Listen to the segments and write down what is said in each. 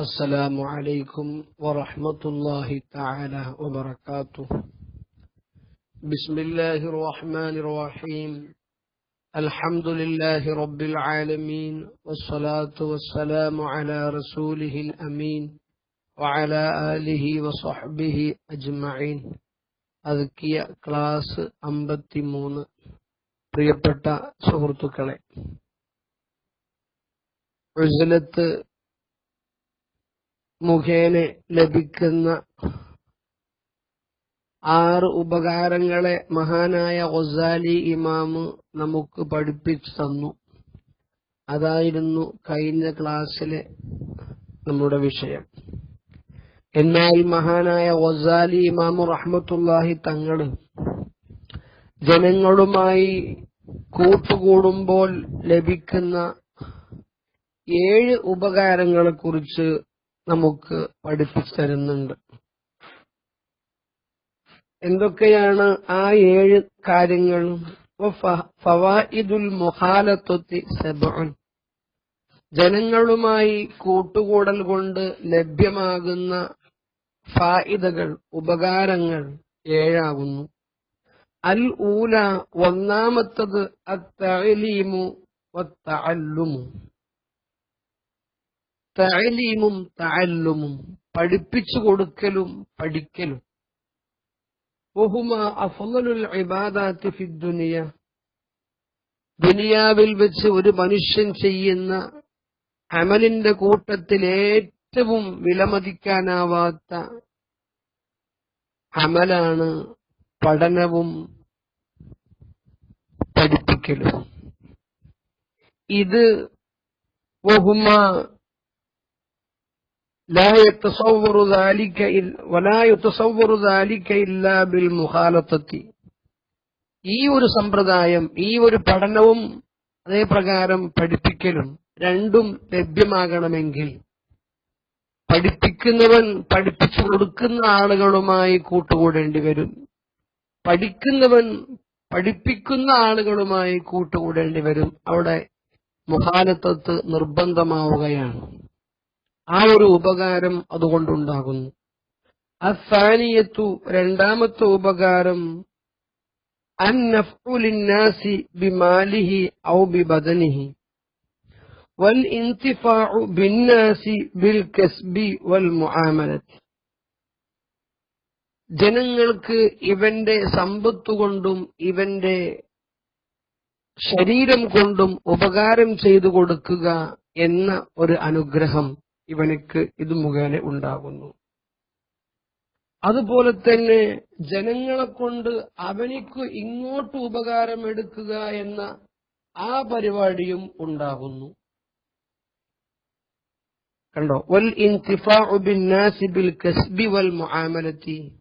السلام عليكم ورحمة الله تعالى وبركاته بسم الله الرحمن الرحيم الحمد لله رب العالمين والصلاة والسلام على رسوله الأمين وعلى آله وصحبه أجمعين അതുക്കിയ class അമ്പത്തിമൂന്ന് പ്രിയപ്പെട്ട സുഹൃത്തുക്കളെ ഉസലത്ത് മുഖേന ലഭിക്കുന്ന ആറ് ഉപകാരങ്ങളെ മഹാനായ ഒസാലി ഇമാമ് നമുക്ക് പഠിപ്പിച്ചു തന്നു. അതായിരുന്നു കഴിഞ്ഞ ക്ലാസ്സിലെ നമ്മുടെ വിഷയം. എന്നാൽ മഹാനായ ഒസാലി ഇമാമു റഹ്മത്തുല്ലാഹി തങ്ങൾ ജനങ്ങളുമായി കൂട്ടുകൂടുമ്പോൾ ലഭിക്കുന്ന ഏഴ് ഉപകാരങ്ങളെ കുറിച്ച് നമുക്ക് പഠിപ്പിച്ചു തരുന്നുണ്ട് എന്തൊക്കെയാണ് ആ ഏഴ് കാര്യങ്ങളും? ഫവായിദുൽ മുഹാലത്വത്തി സെബുൻ ജനങ്ങളുമായി കൂട്ടുകൂടൽ കൊണ്ട് ലഭ്യമാകുന്ന ഫായിദകൾ ഉപകാരങ്ങൾ ഏഴാകുന്നു. അൽ ഊല ഒന്നാമത്തത് അത്തലീമു വത്തഅല്ലുമു തഅലീമും തഅല്ലുമും പഠിപ്പിച്ചു കൊടുക്കലും പഠിക്കലും. ദുനിയാവിൽ വെച്ച് ഒരു മനുഷ്യൻ ചെയ്യുന്ന അമലിന്റെ കൂട്ടത്തിൽ ഏറ്റവും വിലമതിക്കാനാവാത്ത അമലാണ് പഠനവും പഠിപ്പിക്കലും. ഇത് വഹുമ لا يتصور ذلك ولا يتصور ذلك إلا بالمخالطة ഈ ഒരു സമ്പ്രദായം ഈ ഒരു പഠനവും അതേ പ്രകാരം പഠിപ്പിക്കലും രണ്ടും ലഭ്യമാകണമെങ്കിൽ പഠിപ്പിക്കുന്നവൻ പഠിപ്പിച്ചു കൊടുക്കുന്ന ആളുകളുമായി കൂട്ടുകൂടേണ്ടി വരും പഠിക്കുന്നവൻ പഠിപ്പിക്കുന്ന ആളുകളുമായി കൂട്ടുകൂടേണ്ടി വരും അവിടെ മുഹാലത്തത്ത് നിർബന്ധമാവുകയാണ് ആ ഒരു ഉപകാരം അതുകൊണ്ടുണ്ടാകുന്നു. അസാനിയത്തു രണ്ടാമത്തെ ഉപകാരം അന്നഫുലിന്നാസി ബിമാലിഹി ഔ ബിബദനിഹി ബിൽ കസ്ബി വൽ മുആമലത്തി. ജനങ്ങൾക്ക് ഇവന്റെ സമ്പത്ത് കൊണ്ടും ഇവന്റെ ശരീരം കൊണ്ടും ഉപകാരം ചെയ്തു കൊടുക്കുക എന്ന ഒരു അനുഗ്രഹം. ഇവനക്ക് ഇത് മുഖേന ഉണ്ടാകുന്നു. അതുപോലെ തന്നെ ജനങ്ങളെ കൊണ്ട് അവനിക്ക് ഇങ്ങോട്ട് ഉപകാരം എടുക്കുക എന്ന ആ പരിപാടിയും ഉണ്ടാകുന്നു. കണ്ടോ? വൽ ബിൽ കസ്ബി വൽ മുആമലത്തി.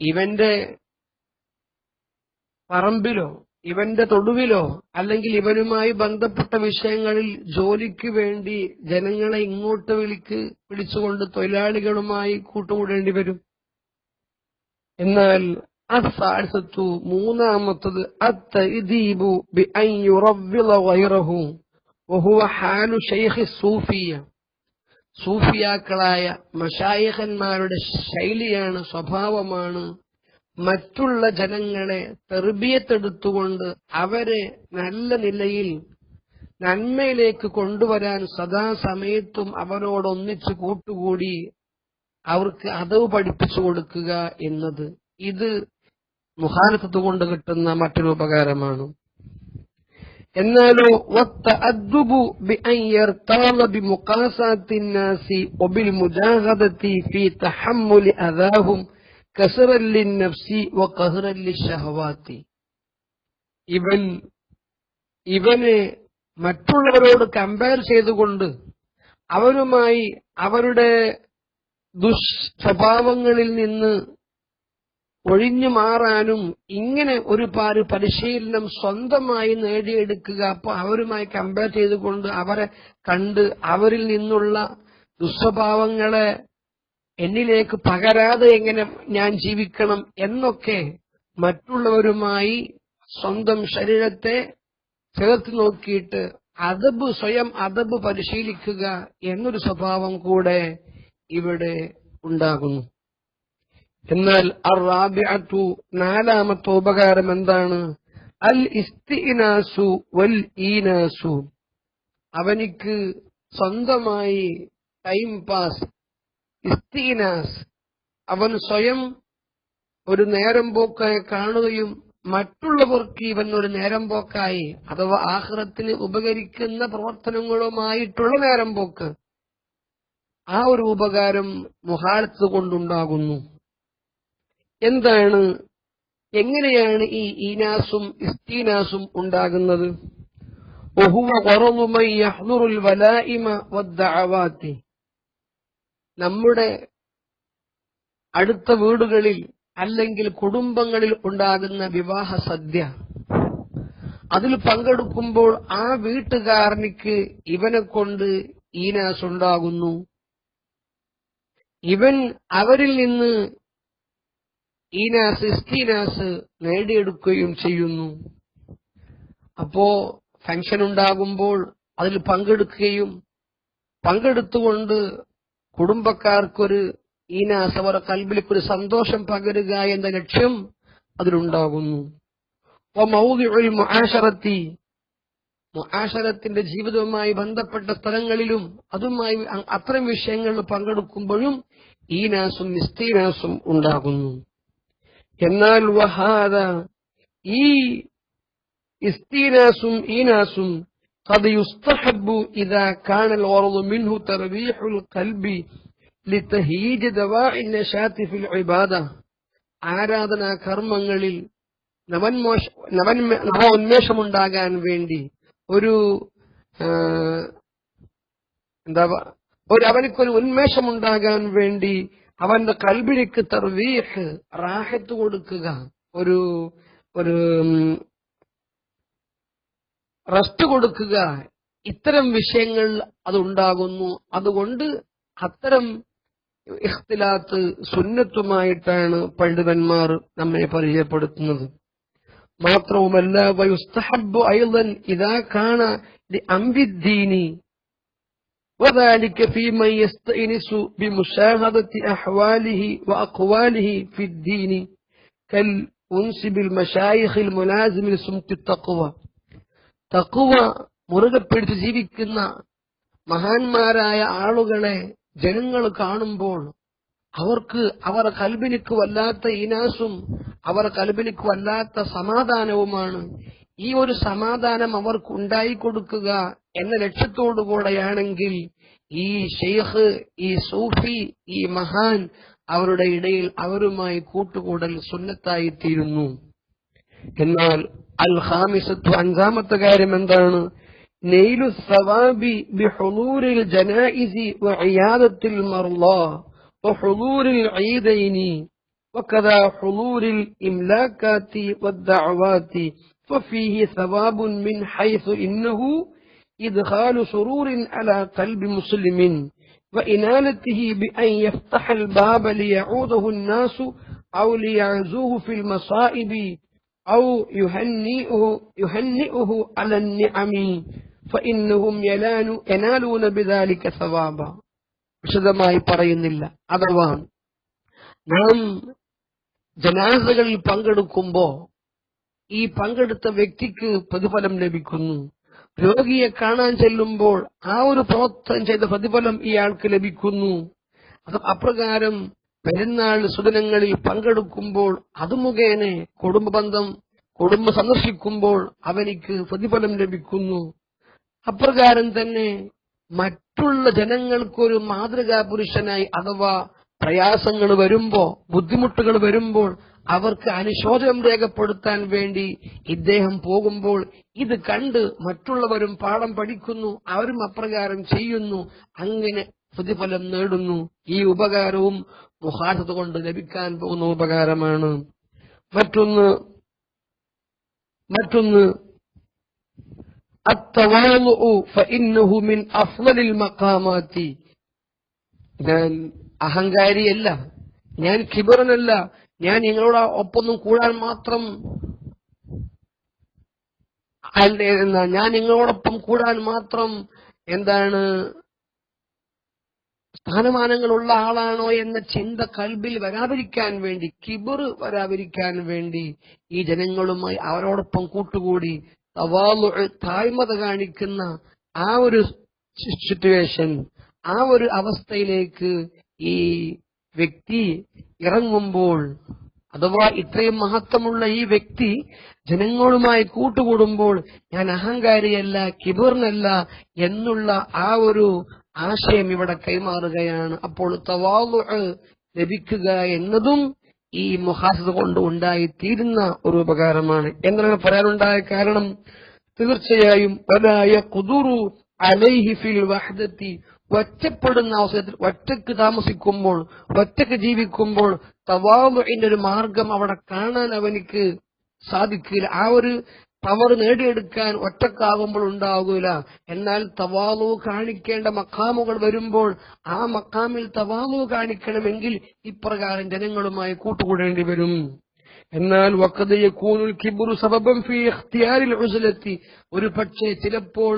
ഇവന്റെ പറമ്പിലോ ഇവന്റെ തൊടുവിലോ അല്ലെങ്കിൽ ഇവനുമായി ബന്ധപ്പെട്ട വിഷയങ്ങളിൽ ജോലിക്ക് വേണ്ടി ജനങ്ങളെ ഇങ്ങോട്ട് വിളിക്ക് വിളിച്ചുകൊണ്ട് തൊഴിലാളികളുമായി കൂട്ടുകൂടേണ്ടി വരും. എന്നാൽ അസാഴ്സത്തു മൂന്നാമത്തത് അത്തീബു സൂഫിയ. സൂഫിയാക്കളായ മഷായഹന്മാരുടെ ശൈലിയാണ് സ്വഭാവമാണ് മറ്റുള്ള ജനങ്ങളെ തെർബിയത്തെടുത്തുകൊണ്ട് അവരെ നല്ല നിലയിൽ നന്മയിലേക്ക് കൊണ്ടുവരാൻ സദാസമയത്തും അവരോടൊന്നിച്ച് കൂട്ടുകൂടി അവർക്ക് അതവ് പഠിപ്പിച്ചു കൊടുക്കുക എന്നത് ഇത് മുഹാനത്ത് കൊണ്ട് കിട്ടുന്ന മറ്റൊരു ഉപകാരമാണ്. എന്നാലോ في കസറല്ലി നഫ്സി വ കഹറല്ലി ഷഹവാത്തി ഇവൻ ഇവനെ മറ്റുള്ളവരോട് കമ്പയർ ചെയ്തുകൊണ്ട് അവരുമായി അവരുടെ ദുസ്വഭാവങ്ങളിൽ നിന്ന് ഒഴിഞ്ഞു മാറാനും ഇങ്ങനെ ഒരു പാര് പരിശീലനം സ്വന്തമായി നേടിയെടുക്കുക അപ്പോൾ അവരുമായി കമ്പയർ ചെയ്തുകൊണ്ട് അവരെ കണ്ട് അവരിൽ നിന്നുള്ള ദുസ്വഭാവങ്ങളെ എന്നിലേക്ക് പകരാതെ എങ്ങനെ ഞാൻ ജീവിക്കണം എന്നൊക്കെ മറ്റുള്ളവരുമായി സ്വന്തം ശരീരത്തെ ചേർത്ത് നോക്കിയിട്ട് അതബ് സ്വയം അതബ് പരിശീലിക്കുക എന്നൊരു സ്വഭാവം കൂടെ ഇവിടെ ഉണ്ടാകുന്നു. എന്നാൽ അറാബിഅത്തു നാലാമത്തെ ഉപകാരം എന്താണ്? അൽ ഇസ്തിനാസു വൽ ഈനാസു അവനിക്ക് സ്വന്തമായി ടൈം പാസ് ഇസ്തീനാസ് അവൻ സ്വയം ഒരു നേരം പോക്കായി കാണുകയും മറ്റുള്ളവർക്ക് ഇവൻ ഒരു നേരം പോക്കായി അഥവാ ആഹ്റത്തിന് ഉപകരിക്കുന്ന പ്രവർത്തനങ്ങളുമായിട്ടുള്ള നേരം പോക്ക് ആ ഒരു ഉപകാരം മുഹാലത്ത് കൊണ്ടുണ്ടാകുന്നു എന്താണ് എങ്ങനെയാണ് ഈ ഈനാസും ഇസ്തീനാസും ഉണ്ടാകുന്നത് وهو غرض من يحضر الولائم والدعوات നമ്മുടെ അടുത്ത വീടുകളിൽ അല്ലെങ്കിൽ കുടുംബങ്ങളിൽ ഉണ്ടാകുന്ന വിവാഹ സദ്യ. അതിൽ പങ്കെടുക്കുമ്പോൾ ആ വീട്ടുകാരനിക്ക് ഇവനെ കൊണ്ട് ഈനാസ് ഉണ്ടാകുന്നു ഇവൻ അവരിൽ നിന്ന് ഈനാസ് ഇസ്തീനാസ് നേടിയെടുക്കുകയും ചെയ്യുന്നു. അപ്പോ ഫംഗ്ഷൻ ഉണ്ടാകുമ്പോൾ അതിൽ പങ്കെടുക്കുകയും പങ്കെടുത്തുകൊണ്ട് കുടുംബക്കാർക്കൊരു ഈനാസ അവരുടെ കൽബിലിക്കൊരു സന്തോഷം പകരുക എന്ന ലക്ഷ്യം അതിലുണ്ടാകുന്നു. മുആശറത്തി മുആശറത്തിന്റെ ജീവിതവുമായി ബന്ധപ്പെട്ട സ്ഥലങ്ങളിലും അതുമായി അത്തരം വിഷയങ്ങളിൽ പങ്കെടുക്കുമ്പോഴും ഈനാസും നിസ്തീനാസും ഉണ്ടാകുന്നു. എന്നാൽ വഹാദ ഈ ഇസ്തീനാസും ഈനാസും قد يستحب إذا كان الغرض منه تربيح القلب لتهيج دواعي النشاط في العبادة ആരാധനാ കർമ്മങ്ങളിൽ നവന്മോഷ നവൻ നവോന്മേഷമുണ്ടാകാൻ വേണ്ടി ഒരു എന്താ ഒരു അവനക്കൊരു ഉന്മേഷമുണ്ടാകാൻ വേണ്ടി അവന്റെ കൽബിലേക്ക് തർവീഹ് റാഹത്ത് കൊടുക്കുക ഒരു ഒരു റെസ്റ്റ് കൊടുക്കുക ഇത്തരം വിഷയങ്ങൾ അതുണ്ടാകുന്നു അതുകൊണ്ട് അത്തരം ഇഖ്തിലാത്ത് സുന്നത്തുമായിട്ടാണ് പണ്ഡിതന്മാർ നമ്മെ പരിചയപ്പെടുത്തുന്നത് മാത്രവുമല്ല വയുസ്തഹബ് ഐളൻ ഇതാ കാണ അംബിദ്ദീനി وذلك فيمن يستئنس بمشاهدة أحواله وأقواله في الدين كالأنس بالمشايخ الملازم لسمت التقوى തക്കുവ മുറുകെ പിടിച്ച് ജീവിക്കുന്ന മഹാന്മാരായ ആളുകളെ ജനങ്ങൾ കാണുമ്പോൾ അവർക്ക് അവർ കൽബിനിക്ക് വല്ലാത്ത ഇനാസും അവർ കൽബിനിക്ക് വല്ലാത്ത സമാധാനവുമാണ്. ഈ ഒരു സമാധാനം അവർക്ക് ഉണ്ടായി കൊടുക്കുക എന്ന ലക്ഷ്യത്തോടുകൂടെയാണെങ്കിൽ ഈ ഷെയ്ഖ് ഈ സൂഫി ഈ മഹാൻ അവരുടെ ഇടയിൽ അവരുമായി കൂട്ടുകൂടൽ സുന്നത്തായിത്തീരുന്നു. എന്നാൽ അൽ ഖാമിസത്തു അഞ്ചാമത്തെ കാര്യം എന്താണ് നെയ്ലു സവാബി ബിഹുളൂരിൽ ജനായിസി വഇയാദത്തിൽ മർളാ وحضور العيدين وكذا حضور الإملاكات والدعوات ففيه ثواب من حيث إنه إدخال سرور على قلب مسلم وإنالته بأن يفتح الباب ليعوده الناس أو ليعزوه في المصائب أو يهنئه, يهنئه على النعم فإنهم ينال ينالون بذلك ثوابا വിശദമായി പറയുന്നില്ല അഥവാ നാം ജനാസകളിൽ പങ്കെടുക്കുമ്പോ ഈ പങ്കെടുത്ത വ്യക്തിക്ക് പ്രതിഫലം ലഭിക്കുന്നു രോഗിയെ കാണാൻ ചെല്ലുമ്പോൾ ആ ഒരു പ്രവർത്തനം ചെയ്ത പ്രതിഫലം ഇയാൾക്ക് ലഭിക്കുന്നു അത് അപ്രകാരം പെരുന്നാൾ സുദിനങ്ങളിൽ പങ്കെടുക്കുമ്പോൾ അത് മുഖേന കുടുംബബന്ധം കുടുംബം സന്ദർശിക്കുമ്പോൾ അവനിക്ക് പ്രതിഫലം ലഭിക്കുന്നു. അപ്രകാരം തന്നെ മറ്റുള്ള ജനങ്ങൾക്കൊരു മാതൃകാ പുരുഷനായി അഥവാ പ്രയാസങ്ങൾ വരുമ്പോ ബുദ്ധിമുട്ടുകൾ വരുമ്പോൾ അവർക്ക് അനുശോചനം രേഖപ്പെടുത്താൻ വേണ്ടി ഇദ്ദേഹം പോകുമ്പോൾ ഇത് കണ്ട് മറ്റുള്ളവരും പാഠം പഠിക്കുന്നു അവരും അപ്രകാരം ചെയ്യുന്നു. അങ്ങനെ പ്രതിഫലം നേടുന്നു. ഈ ഉപകാരവും മുഹാസത്ത് കൊണ്ട് ലഭിക്കാൻ പോകുന്ന ഉപകാരമാണ്. മറ്റൊന്ന് മറ്റൊന്ന് ഞാൻ അഹങ്കാരിയല്ല. ഞാൻ കിബിറനല്ല ഞാൻ നിങ്ങളോട് ഒപ്പൊന്നും കൂടാൻ മാത്രം അല്ല ഞാൻ നിങ്ങളോടൊപ്പം കൂടാൻ മാത്രം എന്താണ് സ്ഥാനമാനങ്ങളുള്ള ആളാണോ എന്ന ചിന്ത കൽബിൽ വരാതിരിക്കാൻ വേണ്ടി കിബിർ വരാതിരിക്കാൻ വേണ്ടി ഈ ജനങ്ങളുമായി അവരോടൊപ്പം കൂട്ടുകൂടി താഴ്മത കാണിക്കുന്ന ആ ഒരു സിറ്റുവേഷൻ ആ ഒരു അവസ്ഥയിലേക്ക് ഈ വ്യക്തി ഇറങ്ങുമ്പോൾ അഥവാ ഇത്രയും മഹത്വമുള്ള ഈ വ്യക്തി ജനങ്ങളുമായി കൂട്ടുകൂടുമ്പോൾ ഞാൻ അഹങ്കാരിയല്ല കിബിറിനല്ല എന്നുള്ള ആ ഒരു ആശയം ഇവിടെ കൈമാറുകയാണ്. അപ്പോൾ തവാലു ലഭിക്കുക എന്നതും ഈ മുഹാസത കൊണ്ട് ഉണ്ടായിത്തീരുന്ന ഒരു ഉപകാരമാണ്. എന്നാണ് പറയാനുണ്ടായ കാരണം? തീർച്ചയായും ഒരായ കുതുറു അലൈഹി ഫിൽ വഹദത്തി. ഒറ്റപ്പെടുന്ന അവസരത്തിൽ ഒറ്റയ്ക്ക് താമസിക്കുമ്പോൾ ഒറ്റയ്ക്ക് ജീവിക്കുമ്പോൾ തവാലുവിന്റെ ഒരു മാർഗം അവിടെ കാണാൻ അവനിക്ക് സാധിക്കില്ല ആ ഒരു പവർ നേടിയെടുക്കാൻ ഒറ്റക്കാവുമ്പോൾ ഉണ്ടാകൂല. എന്നാൽ തവാലു കാണിക്കേണ്ട മക്കാമുകൾ വരുമ്പോൾ ആ മക്കാമിൽ തവാലു കാണിക്കണമെങ്കിൽ ഇപ്രകാരം ജനങ്ങളുമായി കൂട്ടുകൂടേണ്ടി വരും. എന്നാൽ ഒരു പക്ഷേ ചിലപ്പോൾ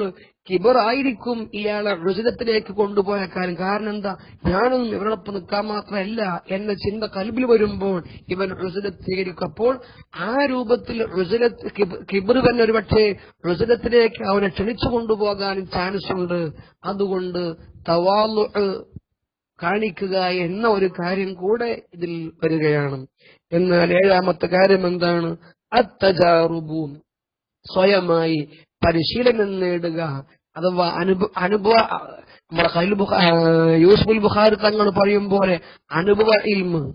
കിബർ ആയിരിക്കും ഇയാളെ റുസിലത്തിലേക്ക് കൊണ്ടുപോയ കാര്യം. കാരണം എന്താ? ഞാനൊന്നും ഇവരോടൊപ്പം നിൽക്കാൻ മാത്രമല്ല എന്ന ചിന്ത കൽബിൽ വരുമ്പോൾ ഇവൻ സ്വീകരിക്കും അപ്പോൾ ആ രൂപത്തിൽ റുസിലത്ത് കിബർ തന്നെ ഒരു പക്ഷേ റുസിലത്തിലേക്ക് അവനെ ക്ഷണിച്ചു കൊണ്ടുപോകാനും ചാൻസ് ഉണ്ട് അതുകൊണ്ട് തവാലു കാണിക്കുക എന്ന ഒരു കാര്യം കൂടെ ഇതിൽ വരികയാണ്. എന്നാൽ ഏഴാമത്തെ കാര്യം എന്താണ്? അത്തജാറുബൂം സ്വയമായി പരിശീലനം നേടുക. അഥവാ അനുഭവ അനുഭവ നമ്മുടെ യൂസുഫുൽ ബുഖാരി തങ്ങൾ പറയും പോലെ അനുഭവ ഇൽമ്.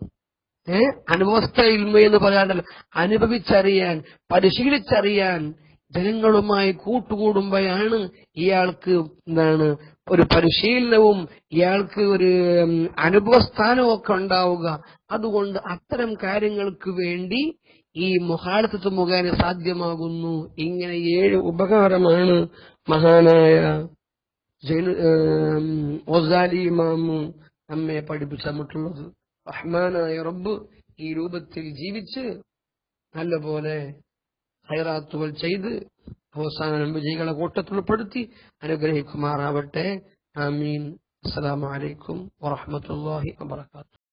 ഏ? അനുഭവസ്ഥ ഇൽമ എന്ന് പറയാണ്ടല്ലോ അനുഭവിച്ചറിയാൻ പരിശീലിച്ചറിയാൻ ജനങ്ങളുമായി കൂട്ടുകൂടുമ്പോഴാണ് ഇയാൾക്ക് എന്താണ് ഒരു പരിശീലനവും ഇയാൾക്ക് ഒരു അനുഭവസ്ഥാനവും ഒക്കെ ഉണ്ടാവുക. അതുകൊണ്ട് അത്തരം കാര്യങ്ങൾക്ക് വേണ്ടി ഈ മുഹാലത്ത് മുഖേന സാധ്യമാകുന്നു. ഇങ്ങനെ ഏഴ് ഉപകാരമാണ് മഹാനായ ഒസാലി ഇമാമു നമ്മെ പഠിപ്പിച്ചു തന്നിട്ടുള്ളത്. റഹ്മാനായ റബ്ബ് ഈ രൂപത്തിൽ ജീവിച്ച് നല്ലപോലെ ഹൈറാത്തുകൾ ചെയ്ത് അവസാനം വിജയികളെ കൂട്ടത്തിൽ ഉൾപ്പെടുത്തി അനുഗ്രഹിക്കുമാറാവട്ടെ. ആമീൻ. അലൈക്കും വറഹ്മത്തുള്ളാഹി വബറകാതുഹു.